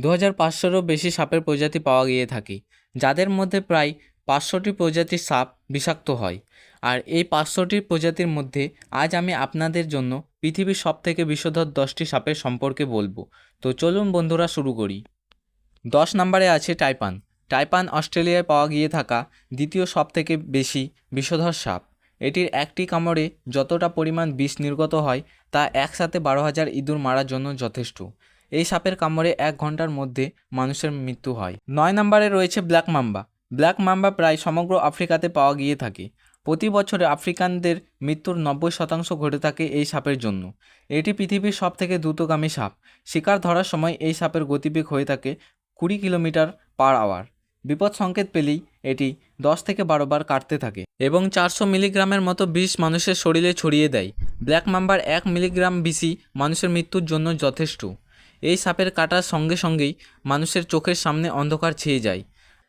দু হাজার পাঁচশোরও বেশি সাপের প্রজাতি পাওয়া গিয়ে থাকে, যাদের মধ্যে প্রায় পাঁচশোটি প্রজাতির সাপ বিষাক্ত হয়। আর এই পাঁচশোটি প্রজাতির মধ্যে আজ আমি আপনাদের জন্য পৃথিবীর সবথেকে বিষধর দশটি সাপের সম্পর্কে বলব। তো চলুন বন্ধুরা শুরু করি। দশ নম্বরে আছে টাইপান। টাইপান অস্ট্রেলিয়ায় পাওয়া গিয়ে থাকা দ্বিতীয় সবথেকে বেশি বিষধর সাপ। এটির একটি কামড়ে যতটা পরিমাণ বিষ নির্গত হয় তা একসাথে বারো হাজার ইঁদুর মারার জন্য যথেষ্ট। এই সাপের কামড়ে এক ঘণ্টার মধ্যে মানুষের মৃত্যু হয়। নয় নম্বরে রয়েছে ব্ল্যাক মাম্বা। ব্ল্যাক মাম্বা প্রায় সমগ্র আফ্রিকাতে পাওয়া গিয়ে থাকে। প্রতি বছরে আফ্রিকানদের মৃত্যুর নব্বই শতাংশ ঘটে থাকে এই সাপের জন্য। এটি পৃথিবীর সবথেকে দ্রুতগামী সাপ। শিকার ধরার সময় এই সাপের গতিবেগ হয়ে থাকে কুড়ি কিলোমিটার পার আওয়ার। বিপদ সংকেত পেলেই এটি দশ থেকে বারো বার কাটতে থাকে এবং চারশো মিলিগ্রামের মতো বিষ মানুষের শরীরে ছড়িয়ে দেয়। ব্ল্যাক মাম্বার এক মিলিগ্রাম বিষই মানুষের মৃত্যুর জন্য যথেষ্ট। এই সাপের কাটার সঙ্গে সঙ্গেই মানুষের চোখের সামনে অন্ধকার ছেয়ে যায়।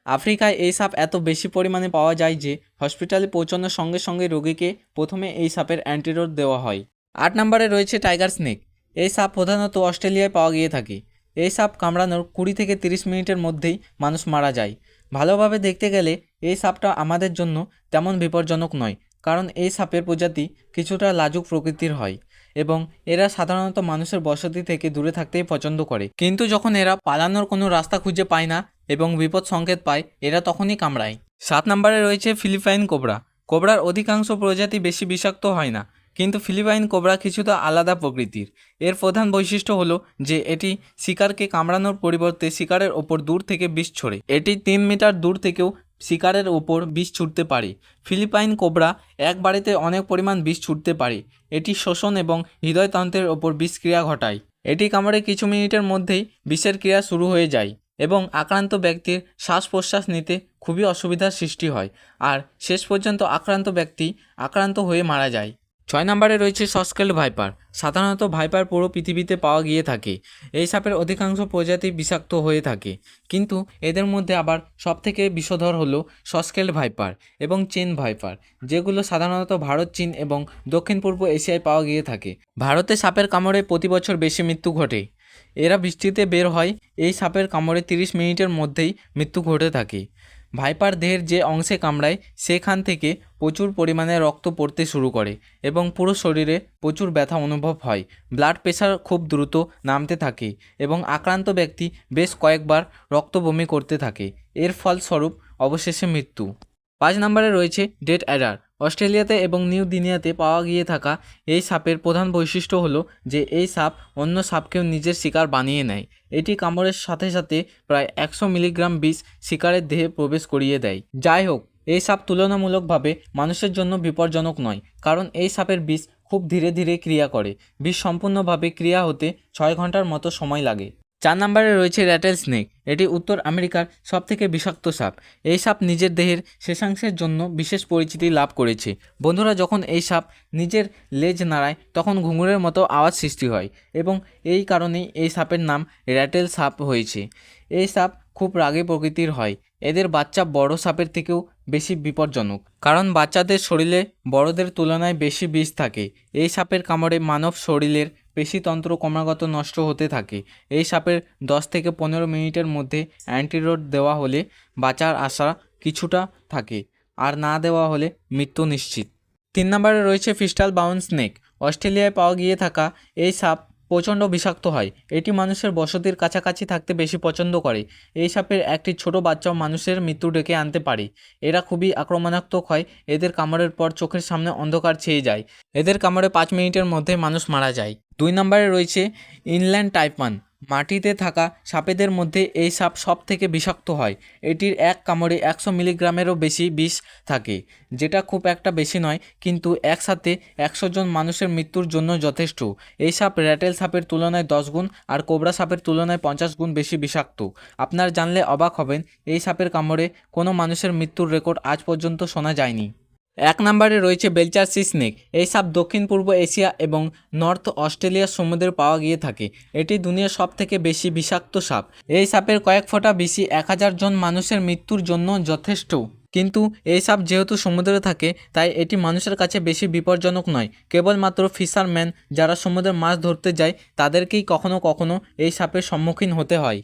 আফ্রিকায় এই সাপ এত বেশি পরিমাণে পাওয়া যায় যে হসপিটালে পৌঁছানোর সঙ্গে সঙ্গে রোগীকে প্রথমে এই সাপের অ্যান্টিডোট দেওয়া হয়। আট নম্বরে রয়েছে টাইগার স্নেক। এই সাপ প্রধানত অস্ট্রেলিয়ায় পাওয়া গিয়ে থাকে। এই সাপ কামড়ানোর কুড়ি থেকে তিরিশ মিনিটের মধ্যেই মানুষ মারা যায়। ভালোভাবে দেখতে গেলে এই সাপটা আমাদের জন্য তেমন বিপজ্জনক নয়, কারণ এই সাপের প্রজাতি কিছুটা লাজুক প্রকৃতির হয়। এবং এরা সাধারণত মানুষের বসতি থেকে দূরে থাকতেই পছন্দ করে। কিন্তু যখন এরা পালানোর কোনো রাস্তা খুঁজে পায় না এবং বিপদ সংকেত পায়, এরা তখনই কামড়ায়। সাত নম্বরে রয়েছে ফিলিপাইন কোবরা। কোবরার অধিকাংশ প্রজাতি বেশি বিষাক্ত হয় না, কিন্তু ফিলিপাইন কোবরা কিছুটা আলাদা প্রকৃতির। এর প্রধান বৈশিষ্ট্য হলো যে এটি শিকারকে কামড়ানোর পরিবর্তে শিকারের ওপর দূর থেকে বিষ ছড়ে। এটি তিন মিটার দূর থেকেও শিকারের ওপর বিষ ছুটতে পারে। ফিলিপাইন কোবরা এক বাড়িতে অনেক পরিমাণ বিষ ছুটতে পারে। এটি শোষণ এবং হৃদয়তন্ত্রের ওপর বিষক্রিয়া ঘটায়। এটি কামড়ে কিছু মিনিটের মধ্যেই বিষের ক্রিয়া শুরু হয়ে যায় এবং আক্রান্ত ব্যক্তির শ্বাস প্রশ্বাস নিতে খুবই অসুবিধার সৃষ্টি হয়। আর শেষ পর্যন্ত আক্রান্ত ব্যক্তি আক্রান্ত হয়ে মারা যায়। ছয় নম্বরে রয়েছে সস্কেল ভাইপার। সাধারণত ভাইপার পুরো পৃথিবীতে পাওয়া গিয়ে থাকে। এই সাপের অধিকাংশ প্রজাতি বিষাক্ত হয়ে থাকে। কিন্তু এদের মধ্যে আবার সবথেকে বিষধর হলো সস্কেল ভাইপার এবং চেন ভাইপার, যেগুলো সাধারণত ভারত, চীন এবং দক্ষিণ পূর্ব এশিয়ায় পাওয়া গিয়ে থাকে। ভারতে সাপের কামড়ে প্রতি বছর বেশি মৃত্যু ঘটে। এরা বৃষ্টিতে বের হয়, এই সাপের কামড়ে তিরিশ মিনিটের মধ্যেই মৃত্যু ঘটে থাকে। ভাইপার দেহের যে অংশে কামড়ায়, সেখান থেকে প্রচুর পরিমাণে রক্ত পড়তে শুরু করে এবং পুরো শরীরে প্রচুর ব্যথা অনুভব হয়। ব্লাড প্রেশার খুব দ্রুত নামতে থাকে এবং আক্রান্ত ব্যক্তি বেশ কয়েকবার রক্ত বমি করতে থাকে। এর ফলস্বরূপ অবশেষে মৃত্যু। পাঁচ নম্বরে রয়েছে ডেট অ্যাডার। অস্ট্রেলিয়াতে এবং নিউ দুনিয়াতে পাওয়া গিয়ে থাকা এই সাপের প্রধান বৈশিষ্ট্য হলো যে এই সাপ অন্য সাপকেও নিজের শিকার বানিয়ে নেয়। এটি কামড়ের সাথে সাথে প্রায় একশো মিলিগ্রাম বিষ শিকারের দেহে প্রবেশ করিয়ে দেয়। যাই হোক, এই সাপ তুলনামূলকভাবে মানুষের জন্য বিপজ্জনক নয়, কারণ এই সাপের বিষ খুব ধীরে ধীরে ক্রিয়া করে। বিষ সম্পূর্ণভাবে ক্রিয়া হতে ছয় ঘণ্টার মতো সময় লাগে। চার নম্বরে রয়েছে র্যাটেল স্নেক। এটি উত্তর আমেরিকার সবথেকে বিষাক্ত সাপ। এই সাপ নিজের দেহের শেষাংশের জন্য বিশেষ পরিচিতি লাভ করেছে। বন্ধুরা, যখন এই সাপ নিজের লেজ নাড়ায়, তখন ঘুঙুরের মতো আওয়াজ সৃষ্টি হয় এবং এই কারণেই এই সাপের নাম র্যাটেল সাপ হয়েছে। এই সাপ খুব রাগে প্রকৃতির হয়। এদের বাচ্চা বড় সাপের থেকেও বেশি বিপজ্জনক। কারণ বাচ্চাদের শরীরে বড়দের তুলনায় বেশি বিষ থাকে। এই সাপের কামড়ে মানব শরীরের পেশিতন্ত্র ক্রমাগত নষ্ট হতে থাকে। এই সাপের দশ থেকে পনেরো মিনিটের মধ্যে অ্যান্টিডোট দেওয়া হলে বাঁচার আশা কিছুটা থাকে, আর না দেওয়া হলে মৃত্যু নিশ্চিত। তিন নম্বরে রয়েছে ফিস্টাল বাউন স্নেক অস্ট্রেলিয়ায় পাওয়া গিয়ে থাকা এই সাপ প্রচণ্ড বিষাক্ত হয়। এটি মানুষের বসতির কাছাকাছি থাকতে বেশি পছন্দ করে। এই সাপের একটি ছোট বাচ্চাও মানুষের মৃত্যু ডেকে আনতে পারে। এরা খুবই আক্রমণাত্মক হয়। এদের কামড়ের পর চোখের সামনে অন্ধকার ছেয়ে যায়। এদের কামড়ে পাঁচ মিনিটের মধ্যে মানুষ মারা যায়। দুই নম্বরে রয়েছে ইনল্যান্ড টাইপান মাটিতে থাকা সাপেদের মধ্যে এই সাপ সব থেকে বিষাক্ত হয়। এটির এক কামড়ে একশো মিলিগ্রামেরও বেশি বিষ থাকে, যেটা খুব একটা বেশি নয়, কিন্তু একসাথে একশো জন মানুষের মৃত্যুর জন্য যথেষ্ট। এই সাপ র্যাটেল সাপের তুলনায় দশ গুণ আর কোবরা সাপের তুলনায় পঞ্চাশ গুণ বেশি বিষাক্ত। আপনার জানলে অবাক হবেন, এই সাপের কামড়ে কোনো মানুষের মৃত্যুর রেকর্ড আজ পর্যন্ত শোনা যায়নি। এক নম্বরে রয়েছে বেলচার সিসনেক এই সাপ দক্ষিণ, পূর্ব এশিয়া এবং নর্থ অস্ট্রেলিয়ার সমুদ্রে পাওয়া গিয়ে থাকে। এটি দুনিয়ার সব থেকে বেশি বিষাক্ত সাপ। এই সাপের কয়েক ফোঁটা বেশি এক হাজার জন মানুষের মৃত্যুর জন্য যথেষ্ট। কিন্তু এই সাপ যেহেতু সমুদ্রে থাকে, তাই এটি মানুষের কাছে বেশি বিপজ্জনক নয়। কেবলমাত্র ফিশারম্যান যারা সমুদ্রে মাছ ধরতে যায়, তাদেরকেই কখনো কখনো এই সাপের সম্মুখীন হতে হয়।